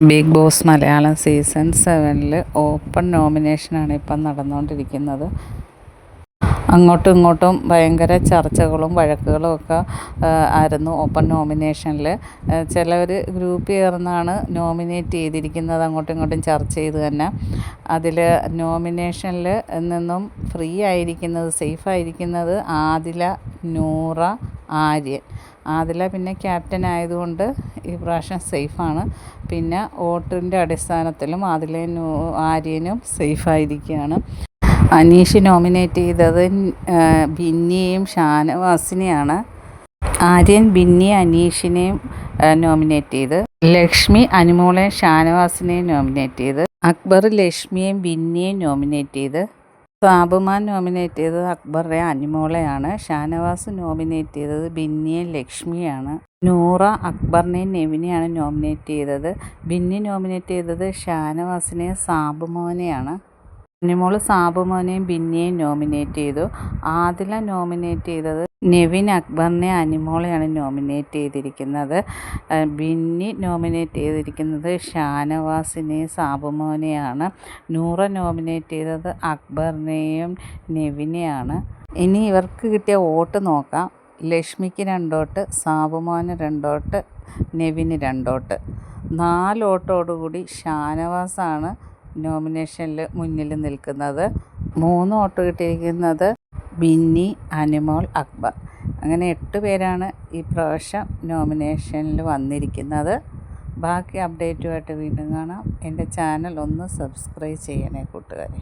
Big Boss Malayalam season സെവനിൽ open നോമിനേഷനാണ് ഇപ്പം നടന്നുകൊണ്ടിരിക്കുന്നത്. അങ്ങോട്ടും ഇങ്ങോട്ടും ഭയങ്കര ചർച്ചകളും വഴക്കുകളും ഒക്കെ ആയിരുന്നു ഓപ്പൺ നോമിനേഷനിൽ. ചിലവർ ഗ്രൂപ്പ് ചേർന്നാണ് നോമിനേറ്റ് ചെയ്തിരിക്കുന്നത് അങ്ങോട്ടും ഇങ്ങോട്ടും ചർച്ച ചെയ്ത് തന്നെ. അതിൽ നോമിനേഷനിൽ നിന്നും ഫ്രീ ആയിരിക്കുന്നത് സേഫ് ആയിരിക്കുന്നത് ആദില നൂറ ആര്യൻ. ആദില പിന്നെ ക്യാപ്റ്റൻ ആയതുകൊണ്ട് ഈ പ്രാവശ്യം സേഫാണ്. പിന്നെ വോട്ടിന്റെ അടിസ്ഥാനത്തിലും ആദിലയും ആര്യനും സേഫായിരിക്കുകയാണ്. അനീഷ് നോമിനേറ്റ് ചെയ്തത് ബിന്നിയെയും ഷാനവാസിനെയാണ്. ആര്യൻ ബിന്നി അനീഷിനെയും നോമിനേറ്റ് ചെയ്ത്. ലക്ഷ്മി അനുമോളെയും ഷാനവാസിനെയും നോമിനേറ്റ് ചെയ്ത്. അക്ബർ ലക്ഷ്മിയെയും ബിന്നിയെയും നോമിനേറ്റ് ചെയ്ത്. സാബുമാൻ നോമിനേറ്റ് ചെയ്തത് അക്ബറെ അനിമോളെയാണ്. ഷാനവാസ് നോമിനേറ്റ് ചെയ്തത് ബിന്നിയെ ലക്ഷ്മിയാണ് നൂറ അക്ബറിനെ നെവിനെയാണ് നോമിനേറ്റ് ചെയ്തത് ബിന്നി നോമിനേറ്റ് ചെയ്തത് ഷാനവാസിനെ സാബുമോനെയാണ്. അനിമോൾ സാബുമോനെയും ബിന്നിയെയും നോമിനേറ്റ് ചെയ്തു ആദില നോമിനേറ്റ് ചെയ്തത് നെവിൻ അക്ബറിനെ അനിമോളെയാണ് നോമിനേറ്റ് ചെയ്തിരിക്കുന്നത്. ബിന്നി നോമിനേറ്റ് ചെയ്തിരിക്കുന്നത് ഷാനവാസിനെ സാബുമോനെയാണ്. നൂറ നോമിനേറ്റ് ചെയ്തത് അക്ബറിനെയും നെവിനെയാണ്. ഇനി ഇവർക്ക് കിട്ടിയ വോട്ട് നോക്കാം. ലക്ഷ്മിക്ക് രണ്ടോട്ട് സാബുമോന് രണ്ടോട്ട് നെവിന് രണ്ടോട്ട് നാല് വോട്ടോടുകൂടി ഷാനവാസാണ് നോമിനേഷനിൽ മുന്നിൽ നിൽക്കുന്നത്. മൂന്ന് വോട്ട് കിട്ടിയിരിക്കുന്നത് ബിന്നി അനുമോൾ അക്ബർ. അങ്ങനെ എട്ട് പേരാണ് ഈ പ്രാവശ്യം നോമിനേഷനിൽ വന്നിരിക്കുന്നത്. ബാക്കി അപ്ഡേറ്റുമായിട്ട് വീണ്ടും കാണാം. എന്റെ ചാനൽ ഒന്ന് സബ്സ്ക്രൈബ് ചെയ്യണേ കൂട്ടുകാരെ.